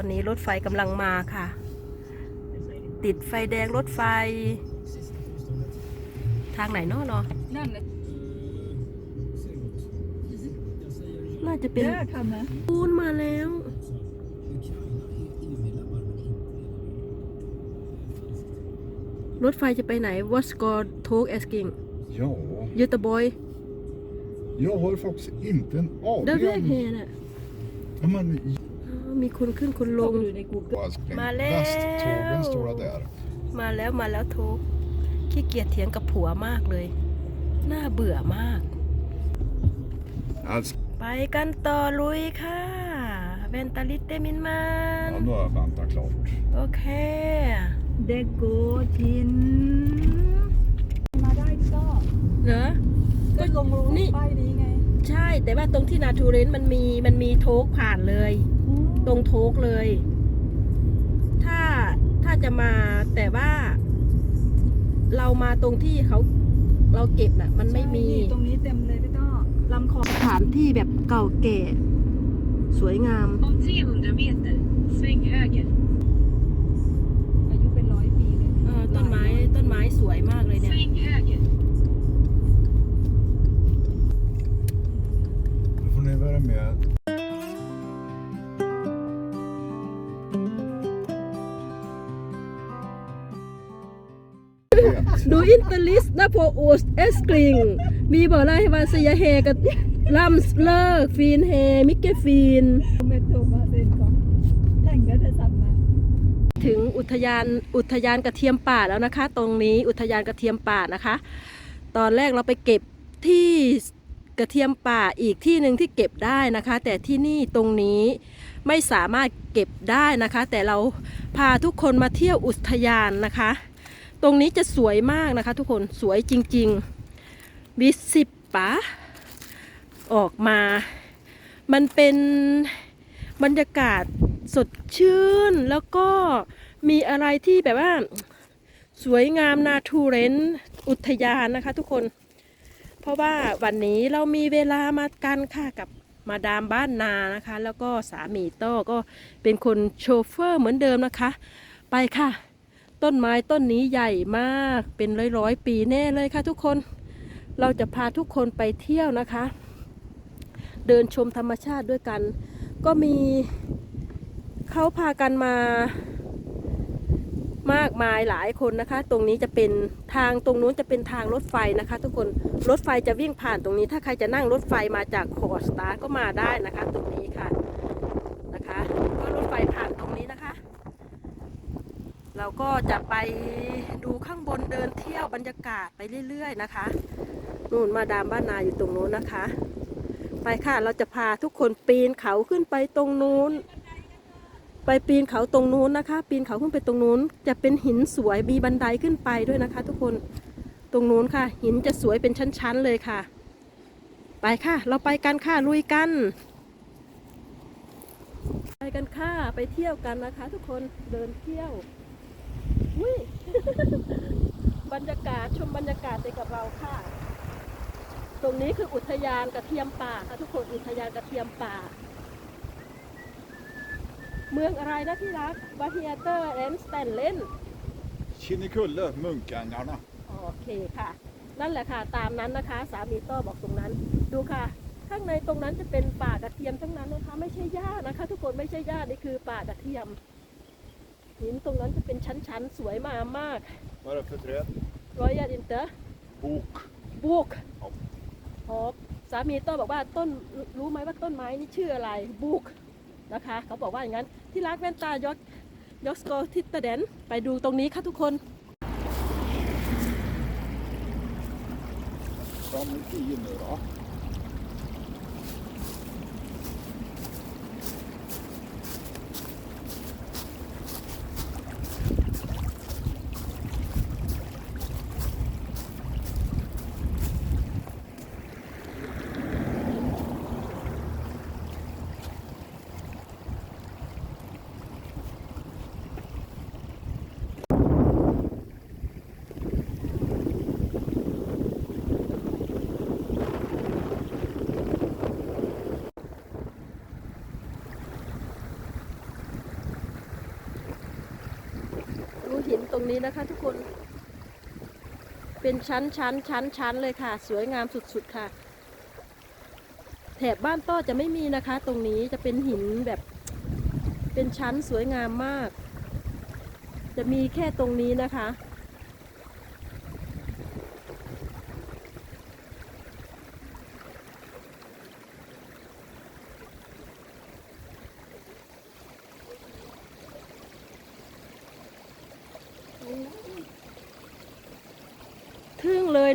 อนนี้รถไฟกำลังมาค่ะ ติดไฟแดงรถไฟ ทางไหนเนาะเนาะนั่นแหละน่าจะเป็นเด้อคำนะปูนมาแล้ว รถไฟจะไปไหน What score talk asking Ja, Göteborg jag har faktiskt inte en เดิน aning เรียก om... เฮน่ะ Ja, men มีคนขึ้นคนลลงงอยู่ใน Google älskling, Malé. västtågen står där. มาแล้วมาแล้วโทกขี้เกียจเถียงกับผัวมากเลย น่าเบื่อมาก Alltså, ไปกันต่อลุยค่ะ เวนตาลิเตมินมัน ja, nu har jag väntat klart. โอเคเดโกจิน มาได้ก็เหรอก็ลงลงนี่ป้ายนี้ไง ใช่ แต่ว่าตรงที่นาทูเรนต์มันมีมันมีโทกผ่านเลย ตรงโทกเลย ถ้าถ้าจะมาแต่ว่า เรามาตรงที่เขาเราเก็บน่ะ มันไม่มี ใช่นี่ตรงนี้เต็มเลยพี่ต้อลำคอสถานที่แบบเก่าแก่ สวยงาม Om 300 meter, เซ็นก่อนแข่งก็จะสับมาถึงอุทยานอุทยานกระเทียมป่าแล้วนะคะ ตรงนี้อุทยานกระเทียมป่านะคะ ตอนแรกเราไปเก็บที่กระเทียมป่าอีกที่หนึ่งที่เก็บได้นะคะ แต่ที่นี่ตรงนี้ไม่สามารถเก็บได้นะคะ แต่เราพาทุกคนมาเที่ยวอุทยานนะคะ ตรงนี้จะสวยมากนะคะทุกคนสวยจริงๆวิสิปปะออกมา มันเป็นบรรยากาศสดชื่น แล้วก็มีอะไรที่แบบว่า สวยงามนาทูเรนอุทยานนะคะทุกคน เพราะว่าวันนี้เรามีเวลามากันค่ะกับมาดามบ้านนานะคะ แล้วก็สามีโต้ก็เป็นคนโชเฟอร์เหมือนเดิมนะคะ ไปค่ะ ต้นไม้ต้นนี้ใหญ่มากเป็นร้อยร้อยปีแน่เลยค่ะทุกคน เราจะพาทุกคนไปเที่ยวนะคะ เดินชมธรรมชาติด้วยกัน ก็มีเขาพากันมามากมายหลายคนนะคะ ตรงนี้จะเป็นทางตรงนู้นจะเป็นทางรถไฟนะคะ ทุกคนรถไฟจะวิ่งผ่านตรงนี้ ถ้าใครจะนั่งรถไฟมาจากคอสตาร์ก็มาได้นะคะ ตรงนี้ค่ะนะคะก็รถไฟผ่านตรง เราก็จะไปดูข้างบนเดินเที่ยวบรรยากาศไปเรื่อย ๆ นะคะนู่นมาดามบ้านนาอยู่ตรงนู้นนะคะ ไปค่ะเราจะพาทุกคนปีนเขาขึ้นไปตรงนู้น ไปปีนเขาตรงนู้นนะคะ ปีนเขาขึ้นไปตรงนู้น จะเป็นหินสวยมีบันไดขึ้นไปด้วยนะคะ ทุกคนตรงนู้นค่ะ หินจะสวยเป็นชั้นๆเลยค่ะ ไปค่ะ เราไปกันค่ะลุยกัน ไปกันค่ะไปเที่ยวกันนะคะ ทุกคนเดินเที่ยว อุ้ย บรรยากาศชมบรรยากาศไปกับเราค่ะ ตรงนี้คืออุทยานกระเทียมป่าค่ะทุกคนอุทยานกระเทียมป่า เมืองอะไรนะที่รักวาเฮียเตอร์แอนสแตนเลน Kinnekulle, Munkängarna. โอเคค่ะ นั่นแหละค่ะ ตามนั้นนะคะ สามีต้อบอกตรงนั้น ดูค่ะ ข้างในตรงนั้นจะเป็นป่ากระเทียมทั้งนั้นนะคะ ไม่ใช่หญ้านะคะ ทุกคนไม่ใช่หญ้านี่คือป่ากระเทียม หินตรงนั้นจะเป็นชั้นๆ สวยมากมาก Vad är det för träd? ร้อยยาดินเตอร์ Bok. บุกครับฮอบสามีต้อบอกว่าต้นรู้ไหมว่าต้นไม้นี่ชื่ออะไรบุกนะคะ เขาบอกว่าอย่างนั้น ที่รักแว่นตายกยกสโกทิตเตเดนไปดูตรงนี้ค่ะทุกคน Fram i tio nu då. นี้นะคะ ทุกคน เป็นชั้นชั้นชั้นชั้นเลยค่ะ สวยงามสุดๆค่ะ แถบบ้านต้อจะไม่มีนะคะ ตรงนี้จะเป็นหินแบบ เป็นชั้นสวยงามมาก จะมีแค่ตรงนี้นะคะ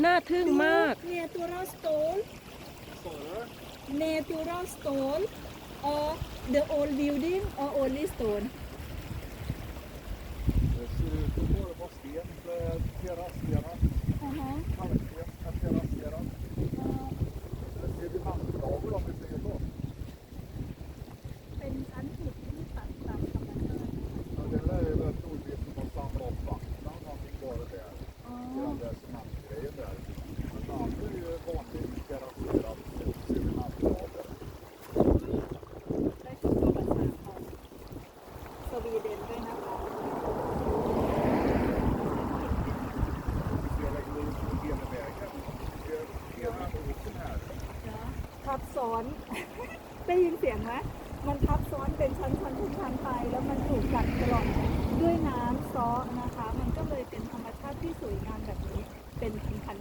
น่าทึ่งมาก natural stone natural stone or the old building or only stone Det ser ut att bara vara sten, eh, terrasserat,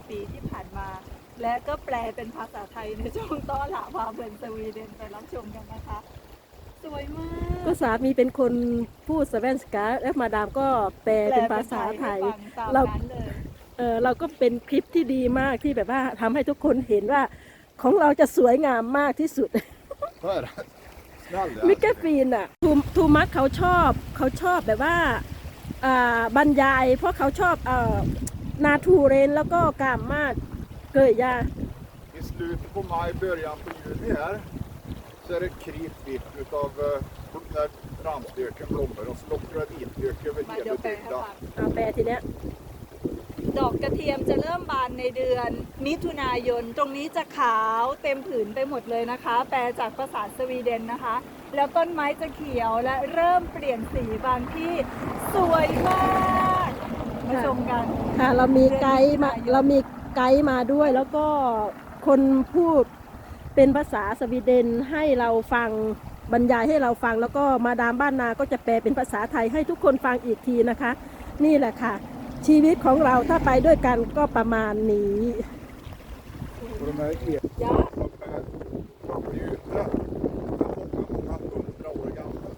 ปีที่ผ่านมา และก็แปลเป็นภาษาไทยในช่วงต้อนหลาพาเบินสวีเดนไปรับชมกันนะคะ สวยมากก็สามีเป็นคนพูดสเวนสกาแล้วมาดามก็แปลเป็นภาษาไทยเราเออเราก็เป็นคลิปที่ดีมากที่แบบว่าทำให้ทุกคนเห็นว่าของเราจะสวยงามมากที่สุดมิกเกฟีนอะทูทูมัสเขาชอบเขาชอบแบบว่าบรรยายเพราะเขาชอบ นาทูเรนแล้วก็กามมาดเกยยา I slutet på maj, början på juni här så är det kritvitt utav eh, när ramslöken blommar och så lockar det vitlök över มา hela เดี๋ยวแปลให้ bygden. ฟังเอาแปลทีเนี้ยดอกกระเทียมจะเริ่มบานในเดือน มิถุนายน ตรงนี้จะขาวเต็มผืนไปหมดเลยนะคะ แปลจากภาษาสวีเดนนะคะ แล้วต้นไม้จะเขียวและเริ่มเปลี่ยนสีบางที่สวยมาก มาชมกันค่ะเรามีไกด์มาเดือนมิถุนายนเรามีไกด์มาด้วย แล้วก็คนพูดเป็นภาษาสวีเดนให้เราฟังบรรยายให้เราฟัง แล้วก็มาดามบ้านนาก็จะแปลเป็นภาษาไทยให้ทุกคนฟังอีกทีนะคะ นี่แหละค่ะ ชีวิตของเราถ้าไปด้วยกันก็ประมาณนี้ Och de här ekorna, ยะ de är de är ju ute. De är många, många hundra år gamla.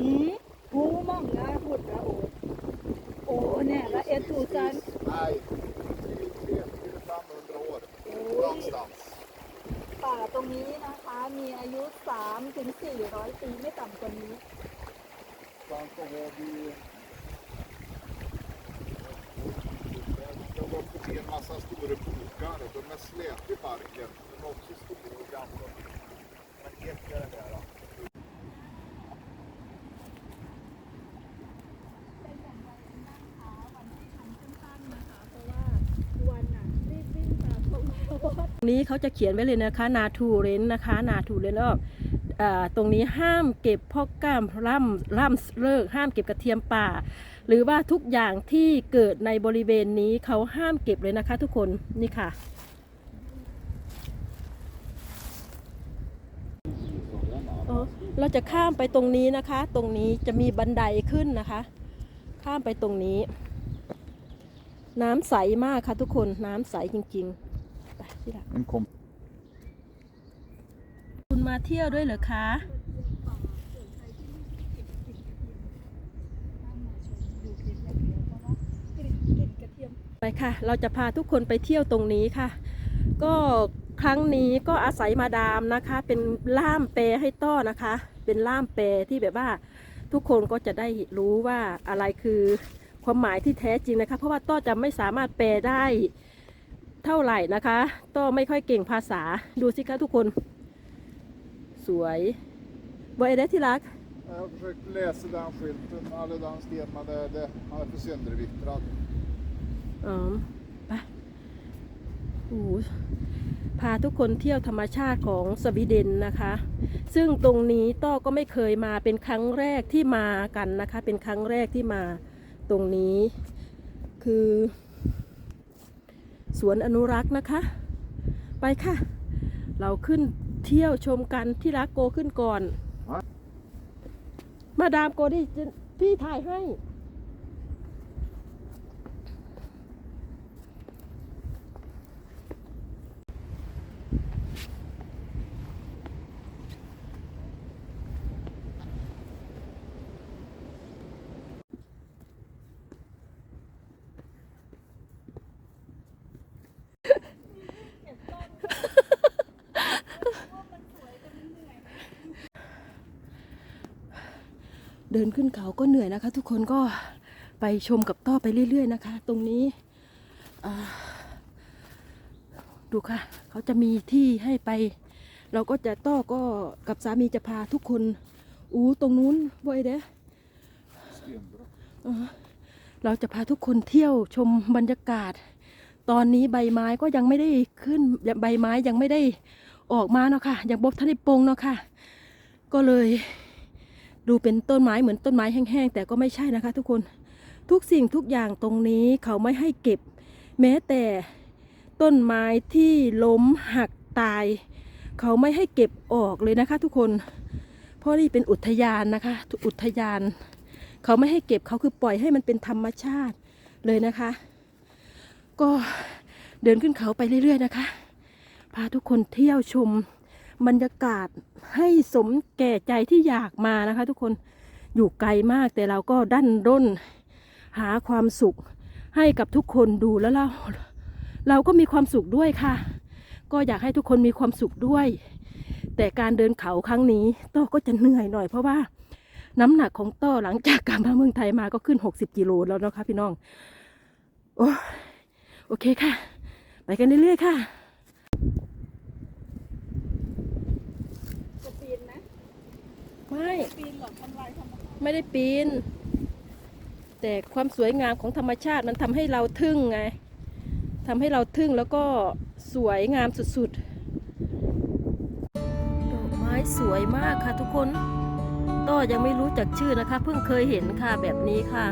อืมหูม่องนะหุดนะโอ้โอ้เนี่ ยละเอ็ดทูซัน Nej, 300-500 år någonstans. ป่าตรงนี้นะคะ มีอายุ 3 ถึง 400 ปีไม่ต่ำกว่านี้ Sen så har vi Det har gått förbi en massa stora bokar. De är släta i barken. De är också stora och gamla. Men ett är det här. då. เป็นอย่างไรกันบ้างคะวันที่ทำสั้นๆนะคะ เพราะว่าวันน่ะรีบวิ่งตามเขามา ตรง นี้เขาจะเขียนไว้เลยนะคะนาทูเรนนะคะนาทูเรนแล้วอ่าตรงนี้ห้ามเก็บพอกกล้ามร่ำร่ำเลิกห้ามเก็บกระเทียมป่า หรือว่าทุกอย่างที่เกิดในบริเวณนี้เขาห้ามเก็บเลยนะคะทุกคนนี่ค่ะ เราจะข้ามไปตรงนี้นะคะ ตรงนี้จะมีบันไดขึ้นนะคะ ข้ามไปตรงนี้ น้ำใสมากค่ะทุกคนน้ำใสจริง ๆ ที่หลัง En kom คุณมาเที่ยวด้วยเหรอคะ ไปค่ะ เราจะพาทุกคนไปเที่ยวตรงนี้ค่ะ ก็ครั้งนี้ก็อาศัยมาดามนะคะ เป็นล่ามแปลให้ต้อนะคะ เป็นล่ามแปลที่แบบว่าทุกคนก็จะได้รู้ว่าอะไรคือความหมายที่แท้จริงนะคะ เพราะว่าต้อจะไม่สามารถแปลได้ เท่าไหร่นะคะต้อไม่ค่อยเก่งภาษาดูสิคะทุกคน สวยบอยได้ที่รัก Jag har försökt läsa den skylten, alla de stenarna där det, han är för söndervittrad. อ๋อไปโอ้โหพาทุกคนเที่ยวธรรมชาติของสวีเดนนะคะ ซึ่งตรงนี้ต้อก็ไม่เคยมาเป็นครั้งแรกที่มากันนะคะ เป็นครั้งแรกที่มาตรงนี้ คือ สวนอนุรักษ์นะคะ ไปค่ะ เราขึ้นเที่ยวชมกันที่รักโกขึ้นก่อน มาดามโกดิจะพี่ถ่ายให้ เดินขึ้นเขาก็เหนื่อยนะคะ ทุกคนก็ไปชมกับต้อไปเรื่อย ๆ นะคะ ตรงนี้ดูค่ะ เขาจะมีที่ให้ไป เราก็จะต้อก็กับสามีจะพาทุกคน อู้ตรงนู้นบอยเด้เราจะพาทุกคนเที่ยวชมบรรยากาศ ตอนนี้ใบไม้ก็ยังไม่ได้ขึ้นใบไม้ยังไม่ได้ออกมาเนาะค่ะยังบกทันได้ปงเนาะค่ะ ก็เลย ดูเป็นต้นไม้เหมือนต้นไม้แห้งๆแต่ก็ไม่ใช่นะคะ ทุกคนทุกสิ่งทุกอย่างตรงนี้เขาไม่ให้เก็บ แม้แต่ต้นไม้ที่ล้มหักตาย เขาไม่ให้เก็บออกเลยนะคะ ทุกคนเพราะนี่เป็นอุทยานนะคะอุทยาน เขาไม่ให้เก็บเขาคือปล่อยให้มันเป็นธรรมชาติเลยนะคะ ก็เดินขึ้นเขาไปเรื่อยๆนะคะ พาทุกคนเที่ยวชม บรรยากาศให้สมแก่ใจที่อยากมานะคะ ทุกคนอยู่ไกลมากแต่เราก็ดันด้นหาความสุขให้กับทุกคนดูแล้วเราเราก็มีความสุขด้วยค่ะ ก็อยากให้ทุกคนมีความสุขด้วย แต่การเดินเขาครั้งนี้โต้ก็จะเหนื่อยหน่อยเพราะว่าน้ำหนักของโต้หลังจากกลับมาเมืองไทยมาก็ขึ้น 60กิโลแล้วนะคะพี่น้องโอ้โอเคค่ะ ไปกันเรื่อยๆค่ะปีนไหม ไม่ ไม่ได้ปีน แต่ความสวยงามของธรรมชาติมันทำให้เราทึ่งไงทำให้เราทึ่งแล้วก็สวยงามสุดๆดอกไม้สวยมากค่ะทุกคน ต้อยังไม่รู้จักชื่อนะคะ เพิ่งเคยเห็นค่ะแบบนี้ค่ะ